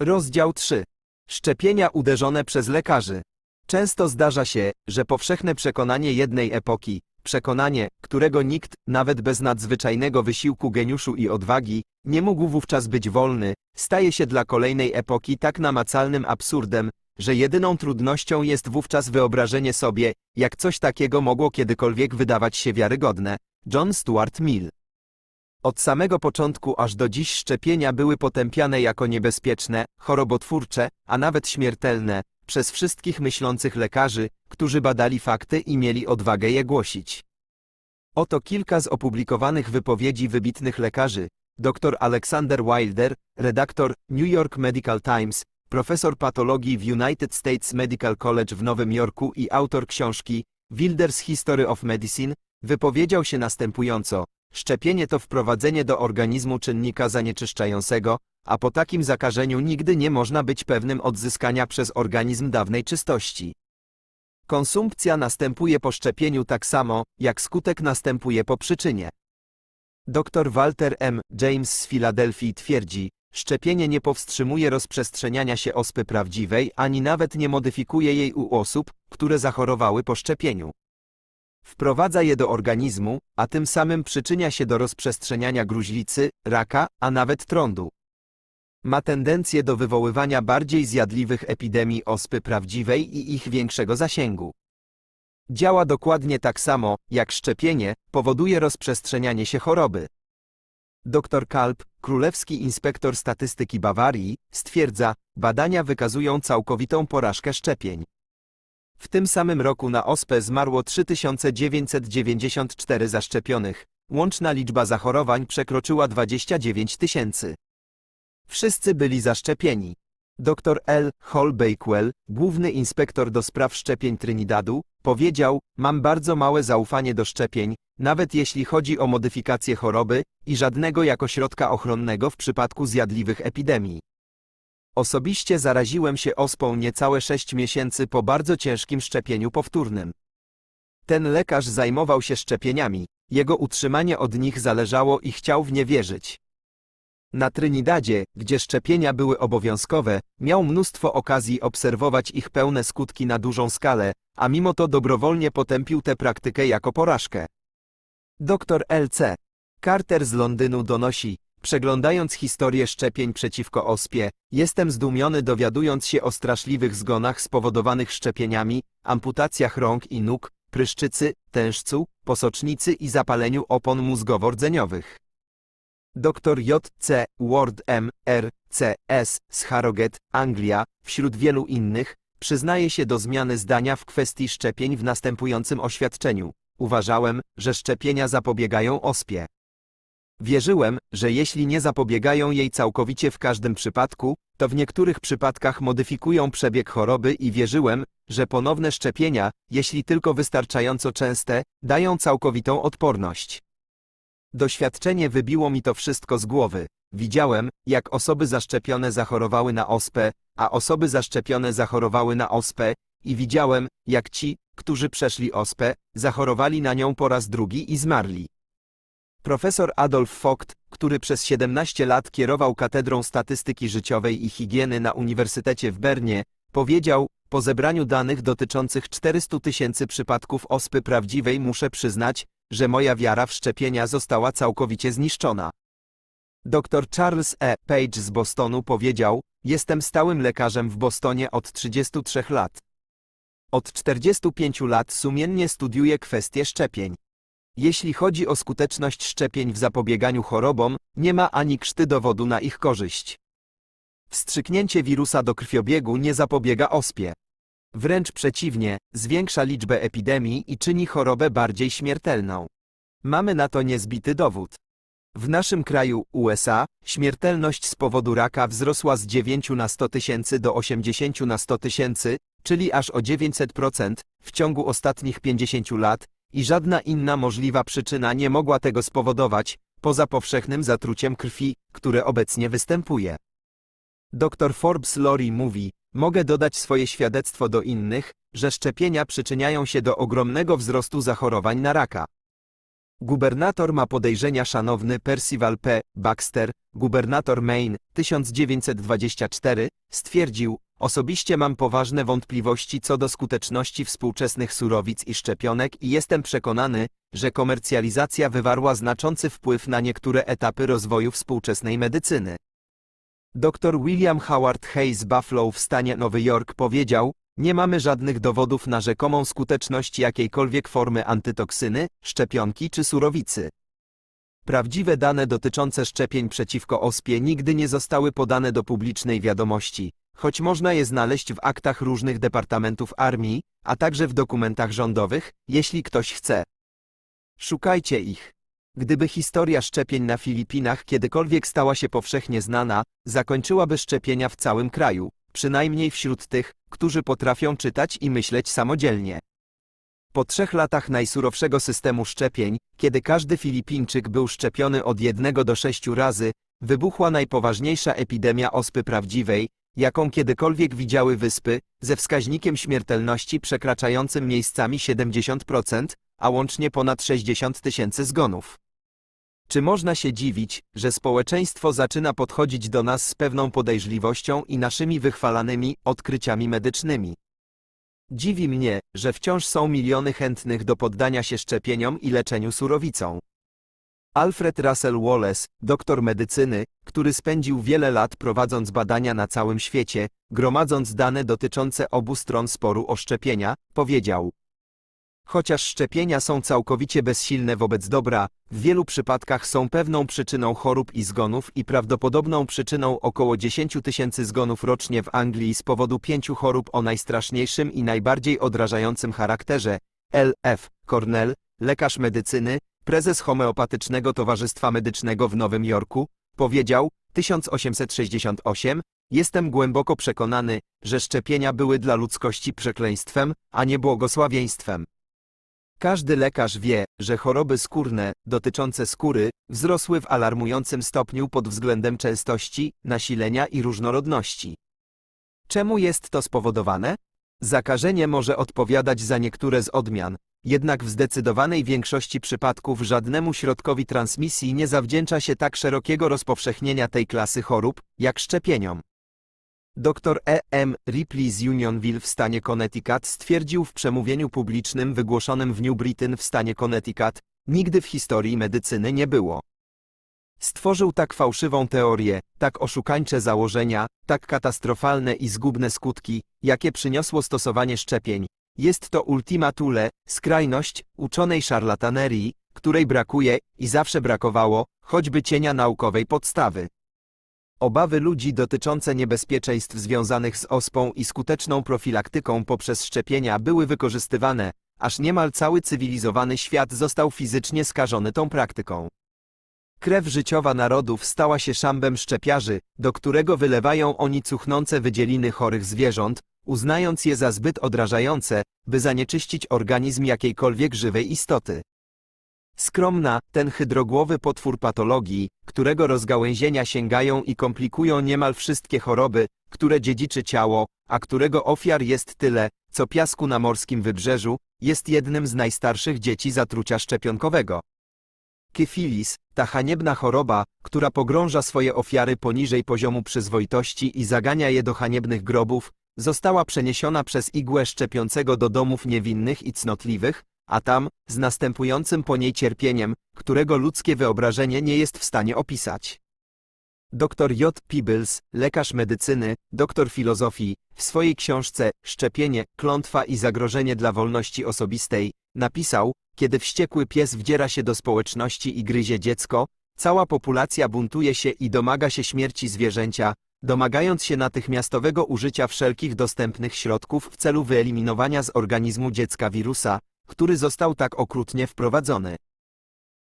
Rozdział 3. Szczepienia uderzone przez lekarzy. Często zdarza się, że powszechne przekonanie jednej epoki, przekonanie, którego nikt, nawet bez nadzwyczajnego wysiłku geniuszu i odwagi, nie mógł wówczas być wolny, staje się dla kolejnej epoki tak namacalnym absurdem, że jedyną trudnością jest wówczas wyobrażenie sobie, jak coś takiego mogło kiedykolwiek wydawać się wiarygodne. John Stuart Mill od samego początku aż do dziś szczepienia były potępiane jako niebezpieczne, chorobotwórcze, a nawet śmiertelne, przez wszystkich myślących lekarzy, którzy badali fakty i mieli odwagę je głosić. Oto kilka z opublikowanych wypowiedzi wybitnych lekarzy. Dr Alexander Wilder, redaktor New York Medical Times, profesor patologii w United States Medical College w Nowym Jorku i autor książki Wilder's History of Medicine, wypowiedział się następująco. Szczepienie to wprowadzenie do organizmu czynnika zanieczyszczającego, a po takim zakażeniu nigdy nie można być pewnym odzyskania przez organizm dawnej czystości. Konsumpcja następuje po szczepieniu tak samo, jak skutek następuje po przyczynie. Dr Walter M. James z Filadelfii twierdzi, szczepienie nie powstrzymuje rozprzestrzeniania się ospy prawdziwej ani nawet nie modyfikuje jej u osób, które zachorowały po szczepieniu. Wprowadza je do organizmu, a tym samym przyczynia się do rozprzestrzeniania gruźlicy, raka, a nawet trądu. Ma tendencję do wywoływania bardziej zjadliwych epidemii ospy prawdziwej i ich większego zasięgu. Działa dokładnie tak samo, jak szczepienie, powoduje rozprzestrzenianie się choroby. Dr Kalb, królewski inspektor statystyki Bawarii, stwierdza, badania wykazują całkowitą porażkę szczepień. W tym samym roku na ospę zmarło 3994 zaszczepionych, łączna liczba zachorowań przekroczyła 29 tysięcy. Wszyscy byli zaszczepieni. Dr L. Hall Bakewell, główny inspektor do spraw szczepień Trinidadu, powiedział: Mam bardzo małe zaufanie do szczepień, nawet jeśli chodzi o modyfikację choroby, i żadnego jako środka ochronnego w przypadku zjadliwych epidemii. Osobiście zaraziłem się ospą niecałe 6 miesięcy po bardzo ciężkim szczepieniu powtórnym. Ten lekarz zajmował się szczepieniami, jego utrzymanie od nich zależało i chciał w nie wierzyć. Na Trynidadzie, gdzie szczepienia były obowiązkowe, miał mnóstwo okazji obserwować ich pełne skutki na dużą skalę, a mimo to dobrowolnie potępił tę praktykę jako porażkę. Dr L.C. Carter z Londynu donosi, przeglądając historię szczepień przeciwko ospie, jestem zdumiony dowiadując się o straszliwych zgonach spowodowanych szczepieniami, amputacjach rąk i nóg, pryszczycy, tężcu, posocznicy i zapaleniu opon mózgowo-rdzeniowych. Dr J.C. Ward M. R. C. S. z Harrogate, Anglia, wśród wielu innych, przyznaje się do zmiany zdania w kwestii szczepień w następującym oświadczeniu. Uważałem, że szczepienia zapobiegają ospie. Wierzyłem, że jeśli nie zapobiegają jej całkowicie w każdym przypadku, to w niektórych przypadkach modyfikują przebieg choroby i wierzyłem, że ponowne szczepienia, jeśli tylko wystarczająco częste, dają całkowitą odporność. Doświadczenie wybiło mi to wszystko z głowy. Widziałem, jak osoby zaszczepione zachorowały na ospę, a osoby zaszczepione zachorowały na ospę, i widziałem, jak ci, którzy przeszli ospę, zachorowali na nią po raz drugi i zmarli. Profesor Adolf Vogt, który przez 17 lat kierował Katedrą Statystyki Życiowej i Higieny na Uniwersytecie w Bernie, powiedział, po zebraniu danych dotyczących 400 tysięcy przypadków ospy prawdziwej muszę przyznać, że moja wiara w szczepienia została całkowicie zniszczona. Dr Charles E. Page z Bostonu powiedział, jestem stałym lekarzem w Bostonie od 33 lat. Od 45 lat sumiennie studiuję kwestie szczepień. Jeśli chodzi o skuteczność szczepień w zapobieganiu chorobom, nie ma ani krzty dowodu na ich korzyść. Wstrzyknięcie wirusa do krwiobiegu nie zapobiega ospie. Wręcz przeciwnie, zwiększa liczbę epidemii i czyni chorobę bardziej śmiertelną. Mamy na to niezbity dowód. W naszym kraju, USA, śmiertelność z powodu raka wzrosła z 9 na 100 tysięcy do 80 na 100 tysięcy, czyli aż o 900% w ciągu ostatnich 50 lat, i żadna inna możliwa przyczyna nie mogła tego spowodować, poza powszechnym zatruciem krwi, które obecnie występuje. Dr Forbes Lori mówi, mogę dodać swoje świadectwo do innych, że szczepienia przyczyniają się do ogromnego wzrostu zachorowań na raka. Gubernator ma podejrzenia szanowny Percival P. Baxter, gubernator Maine, 1924, stwierdził, osobiście mam poważne wątpliwości co do skuteczności współczesnych surowic i szczepionek i jestem przekonany, że komercjalizacja wywarła znaczący wpływ na niektóre etapy rozwoju współczesnej medycyny. Dr William Howard Hayes Buffalo w stanie Nowy Jork powiedział, nie mamy żadnych dowodów na rzekomą skuteczność jakiejkolwiek formy antytoksyny, szczepionki czy surowicy. Prawdziwe dane dotyczące szczepień przeciwko ospie nigdy nie zostały podane do publicznej wiadomości, choć można je znaleźć w aktach różnych departamentów armii, a także w dokumentach rządowych, jeśli ktoś chce. Szukajcie ich. Gdyby historia szczepień na Filipinach kiedykolwiek stała się powszechnie znana, zakończyłaby szczepienia w całym kraju, przynajmniej wśród tych, którzy potrafią czytać i myśleć samodzielnie. Po trzech latach najsurowszego systemu szczepień, kiedy każdy Filipińczyk był szczepiony od jednego do sześciu razy, wybuchła najpoważniejsza epidemia ospy prawdziwej, jaką kiedykolwiek widziały wyspy, ze wskaźnikiem śmiertelności przekraczającym miejscami 70%, a łącznie ponad 60 tysięcy zgonów. Czy można się dziwić, że społeczeństwo zaczyna podchodzić do nas z pewną podejrzliwością i naszymi wychwalanymi odkryciami medycznymi? Dziwi mnie, że wciąż są miliony chętnych do poddania się szczepieniom i leczeniu surowicą. Alfred Russel Wallace, doktor medycyny, który spędził wiele lat prowadząc badania na całym świecie, gromadząc dane dotyczące obu stron sporu o szczepienia, powiedział: Chociaż szczepienia są całkowicie bezsilne wobec dobra, w wielu przypadkach są pewną przyczyną chorób i zgonów i prawdopodobną przyczyną około 10 tysięcy zgonów rocznie w Anglii z powodu pięciu chorób o najstraszniejszym i najbardziej odrażającym charakterze. L.F. Cornell, lekarz medycyny, prezes Homeopatycznego Towarzystwa Medycznego w Nowym Jorku, powiedział, 1868, jestem głęboko przekonany, że szczepienia były dla ludzkości przekleństwem, a nie błogosławieństwem. Każdy lekarz wie, że choroby skórne, dotyczące skóry, wzrosły w alarmującym stopniu pod względem częstości, nasilenia i różnorodności. Czemu jest to spowodowane? Zakażenie może odpowiadać za niektóre z odmian, jednak w zdecydowanej większości przypadków żadnemu środkowi transmisji nie zawdzięcza się tak szerokiego rozpowszechnienia tej klasy chorób, jak szczepieniom. Dr E. M. Ripley z Unionville w stanie Connecticut stwierdził w przemówieniu publicznym wygłoszonym w New Britain w stanie Connecticut, nigdy w historii medycyny nie było. Stworzył tak fałszywą teorię, tak oszukańcze założenia, tak katastrofalne i zgubne skutki, jakie przyniosło stosowanie szczepień. Jest to ultima thule, skrajność, uczonej szarlatanerii, której brakuje i zawsze brakowało, choćby cienia naukowej podstawy. Obawy ludzi dotyczące niebezpieczeństw związanych z ospą i skuteczną profilaktyką poprzez szczepienia były wykorzystywane, aż niemal cały cywilizowany świat został fizycznie skażony tą praktyką. Krew życiowa narodów stała się szambem szczepiarzy, do którego wylewają oni cuchnące wydzieliny chorych zwierząt, uznając je za zbyt odrażające, by zanieczyścić organizm jakiejkolwiek żywej istoty. Skromna, ten hydrogłowy potwór patologii, którego rozgałęzienia sięgają i komplikują niemal wszystkie choroby, które dziedziczy ciało, a którego ofiar jest tyle, co piasku na morskim wybrzeżu, jest jednym z najstarszych dzieci zatrucia szczepionkowego. Kyfilis, ta haniebna choroba, która pogrąża swoje ofiary poniżej poziomu przyzwoitości i zagania je do haniebnych grobów, została przeniesiona przez igłę szczepiącego do domów niewinnych i cnotliwych, a tam, z następującym po niej cierpieniem, którego ludzkie wyobrażenie nie jest w stanie opisać. Dr J. Peebles, lekarz medycyny, doktor filozofii, w swojej książce Szczepienie, klątwa i zagrożenie dla wolności osobistej, napisał, kiedy wściekły pies wdziera się do społeczności i gryzie dziecko, cała populacja buntuje się i domaga się śmierci zwierzęcia, domagając się natychmiastowego użycia wszelkich dostępnych środków w celu wyeliminowania z organizmu dziecka wirusa, który został tak okrutnie wprowadzony.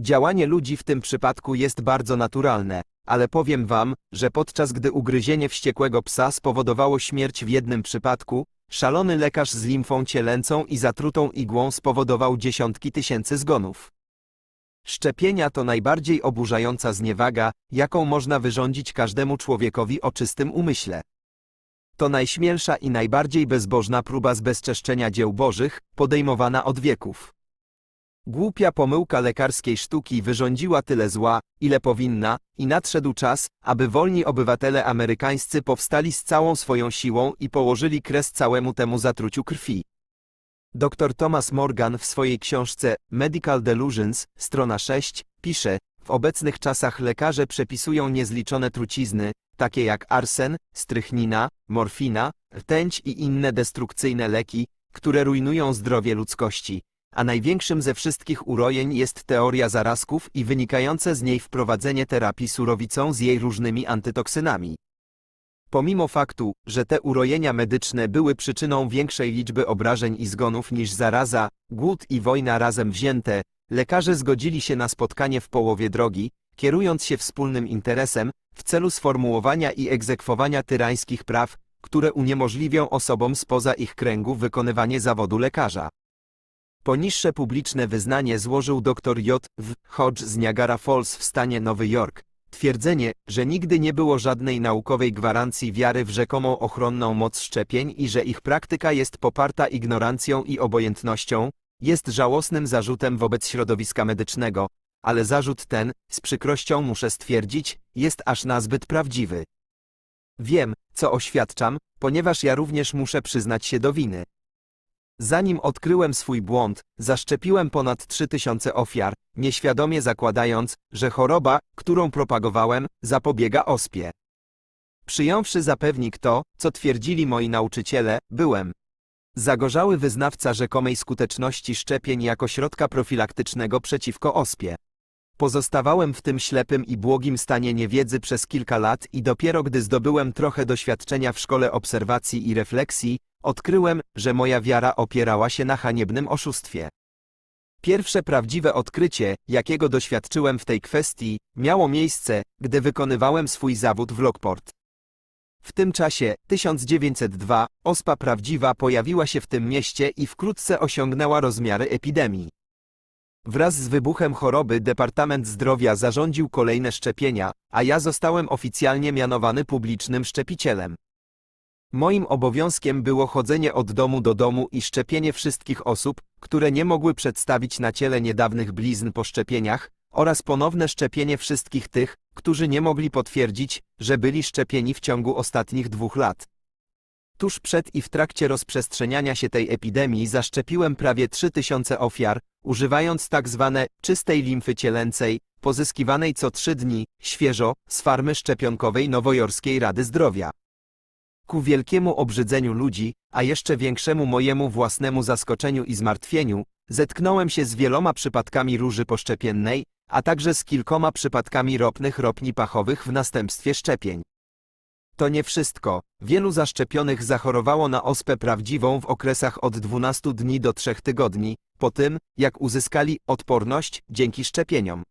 Działanie ludzi w tym przypadku jest bardzo naturalne, ale powiem wam, że podczas gdy ugryzienie wściekłego psa spowodowało śmierć w jednym przypadku, szalony lekarz z limfą cielęcą i zatrutą igłą spowodował dziesiątki tysięcy zgonów. Szczepienia to najbardziej oburzająca zniewaga, jaką można wyrządzić każdemu człowiekowi o czystym umyśle. To najśmielsza i najbardziej bezbożna próba zbezczeszczenia dzieł bożych, podejmowana od wieków. Głupia pomyłka lekarskiej sztuki wyrządziła tyle zła, ile powinna, i nadszedł czas, aby wolni obywatele amerykańscy powstali z całą swoją siłą i położyli kres całemu temu zatruciu krwi. Dr Thomas Morgan w swojej książce Medical Delusions, strona 6, pisze, w obecnych czasach lekarze przepisują niezliczone trucizny, takie jak arsen, strychnina, morfina, rtęć i inne destrukcyjne leki, które rujnują zdrowie ludzkości. A największym ze wszystkich urojeń jest teoria zarazków i wynikające z niej wprowadzenie terapii surowicą z jej różnymi antytoksynami. Pomimo faktu, że te urojenia medyczne były przyczyną większej liczby obrażeń i zgonów niż zaraza, głód i wojna razem wzięte, lekarze zgodzili się na spotkanie w połowie drogi, kierując się wspólnym interesem, w celu sformułowania i egzekwowania tyrańskich praw, które uniemożliwią osobom spoza ich kręgu wykonywanie zawodu lekarza. Poniższe publiczne wyznanie złożył dr J. W. Hodge z Niagara Falls w stanie Nowy Jork. Twierdzenie, że nigdy nie było żadnej naukowej gwarancji wiary w rzekomą ochronną moc szczepień i że ich praktyka jest poparta ignorancją i obojętnością, jest żałosnym zarzutem wobec środowiska medycznego, ale zarzut ten, z przykrością muszę stwierdzić, jest aż nazbyt prawdziwy. Wiem, co oświadczam, ponieważ ja również muszę przyznać się do winy. Zanim odkryłem swój błąd, zaszczepiłem ponad 3000 ofiar, nieświadomie zakładając, że choroba, którą propagowałem, zapobiega ospie. Przyjąwszy za pewnik to, co twierdzili moi nauczyciele, byłem zagorzały wyznawca rzekomej skuteczności szczepień jako środka profilaktycznego przeciwko ospie. Pozostawałem w tym ślepym i błogim stanie niewiedzy przez kilka lat i dopiero gdy zdobyłem trochę doświadczenia w szkole obserwacji i refleksji, odkryłem, że moja wiara opierała się na haniebnym oszustwie. Pierwsze prawdziwe odkrycie, jakiego doświadczyłem w tej kwestii, miało miejsce, gdy wykonywałem swój zawód w Lockport. W tym czasie, 1902, ospa prawdziwa pojawiła się w tym mieście i wkrótce osiągnęła rozmiary epidemii. Wraz z wybuchem choroby Departament Zdrowia zarządził kolejne szczepienia, a ja zostałem oficjalnie mianowany publicznym szczepicielem. Moim obowiązkiem było chodzenie od domu do domu i szczepienie wszystkich osób, które nie mogły przedstawić na ciele niedawnych blizn po szczepieniach, oraz ponowne szczepienie wszystkich tych, którzy nie mogli potwierdzić, że byli szczepieni w ciągu ostatnich dwóch lat. Tuż przed i w trakcie rozprzestrzeniania się tej epidemii zaszczepiłem prawie 3000 ofiar, używając tak zwane czystej limfy cielęcej, pozyskiwanej co trzy dni, świeżo, z farmy szczepionkowej Nowojorskiej Rady Zdrowia. Ku wielkiemu obrzydzeniu ludzi, a jeszcze większemu mojemu własnemu zaskoczeniu i zmartwieniu, zetknąłem się z wieloma przypadkami róży poszczepiennej, a także z kilkoma przypadkami ropnych ropni pachowych w następstwie szczepień. To nie wszystko. Wielu zaszczepionych zachorowało na ospę prawdziwą w okresach od 12 dni do 3 tygodni, po tym, jak uzyskali odporność dzięki szczepieniom.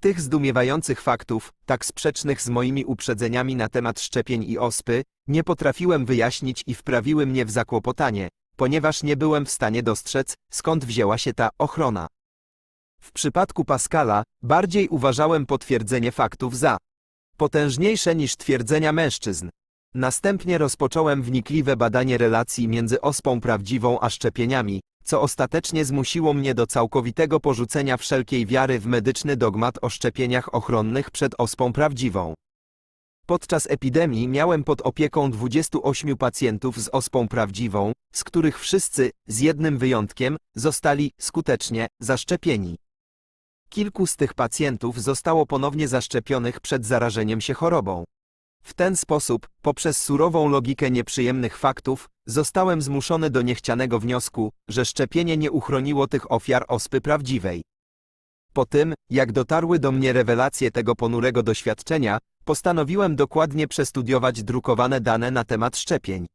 Tych zdumiewających faktów, tak sprzecznych z moimi uprzedzeniami na temat szczepień i ospy, nie potrafiłem wyjaśnić i wprawiły mnie w zakłopotanie, ponieważ nie byłem w stanie dostrzec, skąd wzięła się ta ochrona. W przypadku Pascala, bardziej uważałem potwierdzenie faktów za potężniejsze niż twierdzenia mężczyzn. Następnie rozpocząłem wnikliwe badanie relacji między ospą prawdziwą a szczepieniami, co ostatecznie zmusiło mnie do całkowitego porzucenia wszelkiej wiary w medyczny dogmat o szczepieniach ochronnych przed ospą prawdziwą. Podczas epidemii miałem pod opieką 28 pacjentów z ospą prawdziwą, z których wszyscy, z jednym wyjątkiem, zostali skutecznie zaszczepieni. Kilku z tych pacjentów zostało ponownie zaszczepionych przed zarażeniem się chorobą. W ten sposób, poprzez surową logikę nieprzyjemnych faktów, zostałem zmuszony do niechcianego wniosku, że szczepienie nie uchroniło tych ofiar ospy prawdziwej. Po tym, jak dotarły do mnie rewelacje tego ponurego doświadczenia, postanowiłem dokładnie przestudiować drukowane dane na temat szczepień.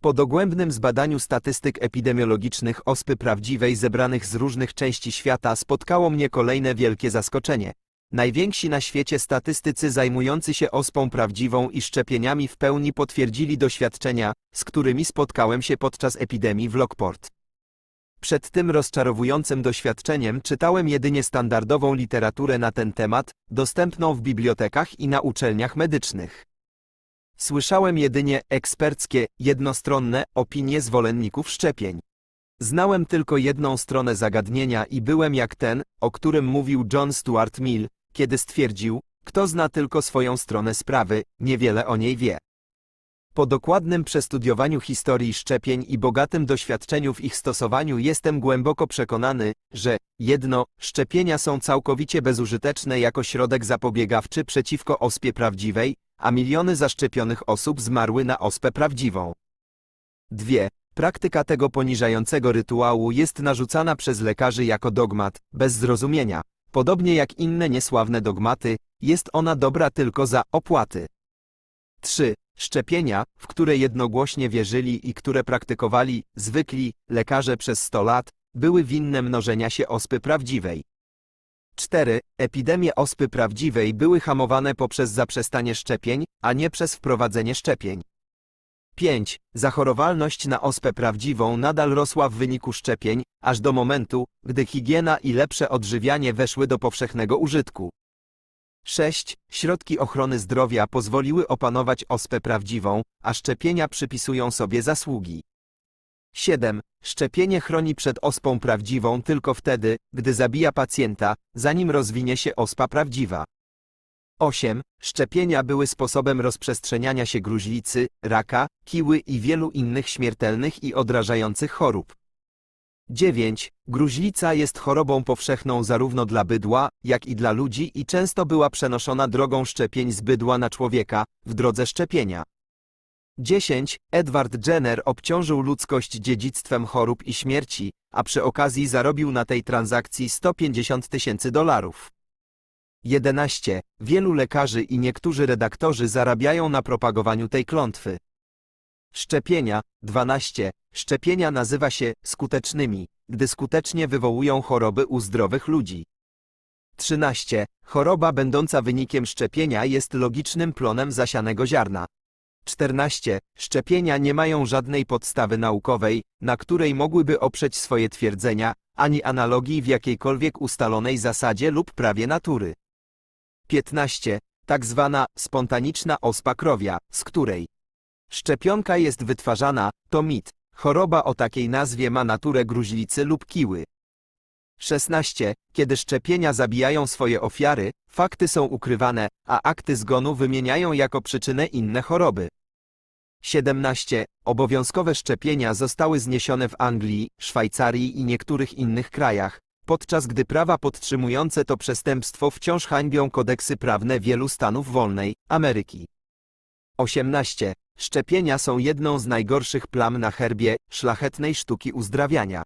Po dogłębnym zbadaniu statystyk epidemiologicznych ospy prawdziwej zebranych z różnych części świata spotkało mnie kolejne wielkie zaskoczenie. Najwięksi na świecie statystycy zajmujący się ospą prawdziwą i szczepieniami w pełni potwierdzili doświadczenia, z którymi spotkałem się podczas epidemii w Lockport. Przed tym rozczarowującym doświadczeniem czytałem jedynie standardową literaturę na ten temat, dostępną w bibliotekach i na uczelniach medycznych. Słyszałem jedynie eksperckie, jednostronne opinie zwolenników szczepień. Znałem tylko jedną stronę zagadnienia i byłem jak ten, o którym mówił John Stuart Mill, kiedy stwierdził, kto zna tylko swoją stronę sprawy, niewiele o niej wie. Po dokładnym przestudiowaniu historii szczepień i bogatym doświadczeniu w ich stosowaniu jestem głęboko przekonany, że jedno, szczepienia są całkowicie bezużyteczne jako środek zapobiegawczy przeciwko ospie prawdziwej, a miliony zaszczepionych osób zmarły na ospę prawdziwą. Dwie, praktyka tego poniżającego rytuału jest narzucana przez lekarzy jako dogmat, bez zrozumienia. Podobnie jak inne niesławne dogmaty, jest ona dobra tylko za opłaty. 3. Szczepienia, w które jednogłośnie wierzyli i które praktykowali zwykli lekarze przez 100 lat, były winne mnożenia się ospy prawdziwej. 4. Epidemie ospy prawdziwej były hamowane poprzez zaprzestanie szczepień, a nie przez wprowadzenie szczepień. 5. Zachorowalność na ospę prawdziwą nadal rosła w wyniku szczepień, aż do momentu, gdy higiena i lepsze odżywianie weszły do powszechnego użytku. 6. Środki ochrony zdrowia pozwoliły opanować ospę prawdziwą, a szczepienia przypisują sobie zasługi. 7. Szczepienie chroni przed ospą prawdziwą tylko wtedy, gdy zabija pacjenta, zanim rozwinie się ospa prawdziwa. 8. Szczepienia były sposobem rozprzestrzeniania się gruźlicy, raka, kiły i wielu innych śmiertelnych i odrażających chorób. 9. Gruźlica jest chorobą powszechną zarówno dla bydła, jak i dla ludzi i często była przenoszona drogą szczepień z bydła na człowieka, w drodze szczepienia. 10. Edward Jenner obciążył ludzkość dziedzictwem chorób i śmierci, a przy okazji zarobił na tej transakcji 150 tysięcy dolarów. 11. Wielu lekarzy i niektórzy redaktorzy zarabiają na propagowaniu tej klątwy. Szczepienia 12. Szczepienia nazywa się skutecznymi, gdy skutecznie wywołują choroby u zdrowych ludzi. 13. Choroba będąca wynikiem szczepienia jest logicznym plonem zasianego ziarna. 14. Szczepienia nie mają żadnej podstawy naukowej, na której mogłyby oprzeć swoje twierdzenia, ani analogii w jakiejkolwiek ustalonej zasadzie lub prawie natury. 15. Tak zwana spontaniczna ospa krowia, z której szczepionka jest wytwarzana, to mit. Choroba o takiej nazwie ma naturę gruźlicy lub kiły. 16. Kiedy szczepienia zabijają swoje ofiary, fakty są ukrywane, a akty zgonu wymieniają jako przyczynę inne choroby. 17. Obowiązkowe szczepienia zostały zniesione w Anglii, Szwajcarii i niektórych innych krajach, podczas gdy prawa podtrzymujące to przestępstwo wciąż hańbią kodeksy prawne wielu stanów wolnej Ameryki. 18. Szczepienia są jedną z najgorszych plam na herbie szlachetnej sztuki uzdrawiania.